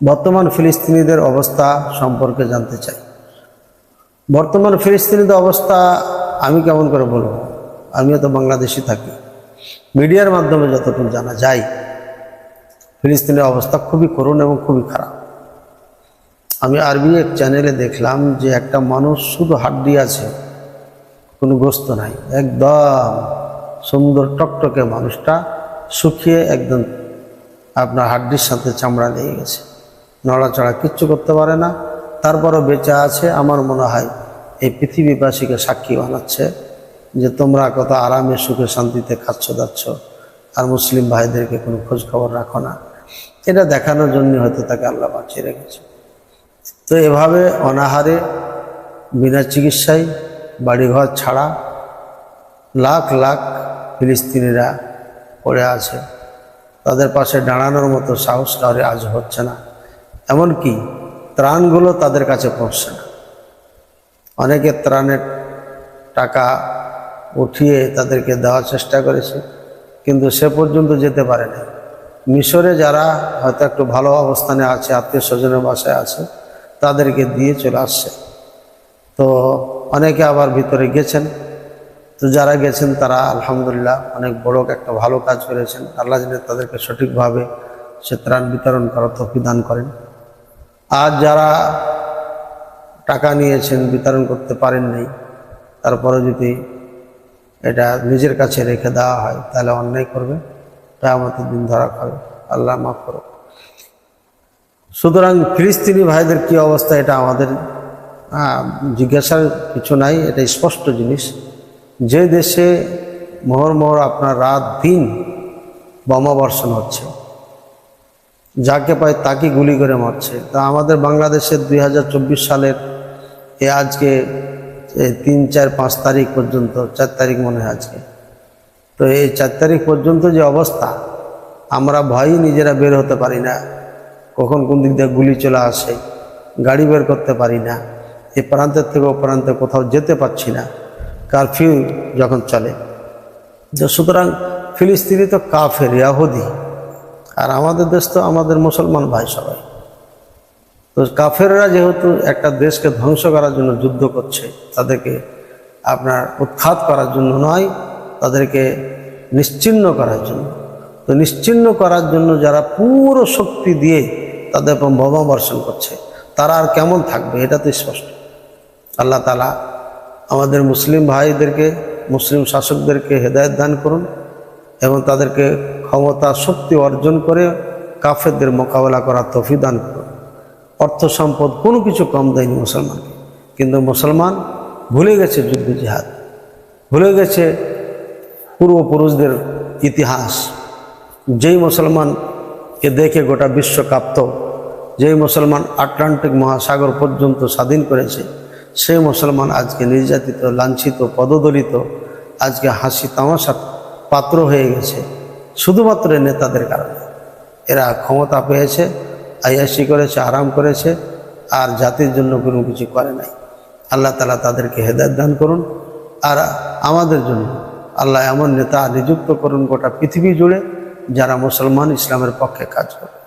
বর্তমান ফিলিস্তিনিদের অবস্থা সম্পর্কে জানতে চাই। বর্তমান ফিলিস্তিনিদের অবস্থা আমি কেমন করে বলব? আমিও তো বাংলাদেশে থাকি। মিডিয়ার মাধ্যমে যতটুকু জানা যায়, ফিলিস্তিনের অবস্থা খুবই করুণ এবং খুবই খারাপ। আমি আরবি এক চ্যানেলে দেখলাম যে একটা মানুষ শুধু হাড্ডি আছে, কোনো গোস্ত নাই। একদম সুন্দর টকটকে মানুষটা শুকিয়ে একদম আপনার হাড্ডির সাথে চামড়া লেগে গেছে। নড়াচড়া কিচ্ছু করতে পারে না। তারপরও বেঁচে আছে আমার মনে হয় এই পৃথিবীবাসীকে সাক্ষী বানাচ্ছে যে তোমরা কত আরামে সুখে শান্তিতে খাচ্ছ, দাচ্ছ, আর মুসলিম ভাইদেরকে কোনো খোঁজ খবর রাখো না। এটা দেখানোর জন্য হয়তো তাকে আল্লাহ বাঁচিয়ে রেখেছে। তো এভাবে অনাহারে, বিনা চিকিৎসায়, বাড়িঘর ছাড়া লাখ লাখ ফিলিস্তিনিরা পড়ে আছে। তাদের পাশে দাঁড়ানোর মতো সাহস কাউরে আজ হচ্ছে না। এমনকি ত্রাণগুলো তাদের কাছে পৌঁছছে না। অনেকে ত্রাণের টাকা উঠিয়ে তাদেরকে দেওয়ার চেষ্টা করেছে, কিন্তু সে পর্যন্ত যেতে পারে না মিশরে যারা হয়তো একটু ভালো অবস্থানে আছে, আত্মীয় স্বজনের বাসায় আছে, তাদেরকে দিয়ে চলে আসছে। তো অনেকে আবার ভিতরে গেছেন। তো যারা গেছেন, তারা আলহামদুলিল্লাহ অনেক বড় একটা ভালো কাজ করেছেন। আল্লাহ তাদেরকে সঠিকভাবে সে ত্রাণ বিতরণ করার তফি দান করেন। আর যারা টাকা নিয়েছেন বিতরণ করতে পারেন নাই তারপরে যদি এটা নিজের কাছে রেখে দেওয়া হয়, তাহলে অন্যায় করবে আমাদের দিন ধরা খাবে। আল্লাহ মাফ করো সুতরাং ফিলিস্তিনি ভাইদের কি অবস্থা এটা আমাদের জিজ্ঞাসার কিছু নাই এটা স্পষ্ট জিনিস। যে দেশে মোহর মোহর আপনার রাত দিন বোমা বর্ষণ হচ্ছে যাকে পায় তাকে গুলি করে মারছে। তা আমাদের বাংলাদেশের দুই হাজার চব্বিশ সালের এ আজকে তিন, চার, পাঁচ তারিখ পর্যন্ত, চার তারিখ মনে হয় আজকে। তো এই চার তারিখ পর্যন্ত যে অবস্থা, আমরা ভয়ই নিজেরা বের হতে পারি না। কখন কোন দিক দিয়ে গুলি চলে আসে, গাড়ি বের করতে পারি না। এ প্রান্তের থেকে ও প্রান্তে কোথাও যেতে পারছি না। কারফিউ যখন চলে। তো সুতরাং ফিলিস্তিনি তো কাফের, ইয়াহুদি। আর আমাদের দেশ তো আমাদের মুসলমান ভাই সবাই। তো কাফেররা যেহেতু একটা দেশকে ধ্বংস করার জন্য যুদ্ধ করছে, তাদেরকে আপনার উৎখাত করার জন্য নয়, তাদেরকে নিশ্চিহ্ন করার জন্য। তো নিশ্চিহ্ন করার জন্য যারা পুরো শক্তি দিয়ে তাদের উপর বোমা বর্ষণ করছে, তারা আর কেমন থাকবে এটা তো স্পষ্ট। আল্লাহ তালা আমাদের মুসলিম ভাইদেরকে, মুসলিম শাসকদেরকে হেদায়ত দান করুন এবং তাদেরকে ক্ষমতা, শক্তি অর্জন করে কাফেরদের মোকাবেলা করার তফি দান করুন। অর্থ সম্পদ কোনো কিছু কম দেয়নি মুসলমানকে। কিন্তু মুসলমান ভুলে গেছে যুদ্ধ জিহাদ, ভুলে গেছে পূর্বপুরুষদের ইতিহাস। যেই মুসলমানকে দেখে গোটা বিশ্ব কাঁপত, যেই মুসলমান আটলান্টিক মহাসাগর পর্যন্ত স্বাধীন করেছে, সেই মুসলমান আজকে নির্যাতিত, লাঞ্ছিত, পদদলিত, আজকে হাসি তামাশা পাত্র হয়ে গেছে। শুধুমাত্র নেতাদের কারণে। এরা ক্ষমতা পেয়েছে আয়াসি করেছে, আরাম করেছে, আর জাতির জন্য কোনো কিছু করে নাই। আল্লাহ তালা তাদেরকে হেদায়ত দান করুন। আর আমাদের জন্য আল্লাহ এমন নেতা নিযুক্ত করুন গোটা পৃথিবী জুড়ে যারা মুসলমান ইসলামের পক্ষে কাজ করবে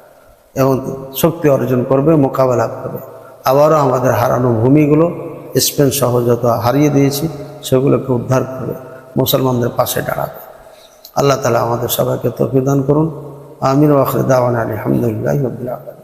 এবং শক্তি অর্জন করবে, মোকাবেলা করবে। আবারও আমাদের হারানো ভূমিগুলো স্পেন সহ যত হারিয়ে দিয়েছি, সেগুলোকে উদ্ধার করবে মুসলমানদের পাশে দাঁড়াবে। আল্লাহ তালা আমাদের সবাইকে তফিদান করুন। আমির ওয়াখরে দাওয়ান আলহামদুলিল্লাহ আলম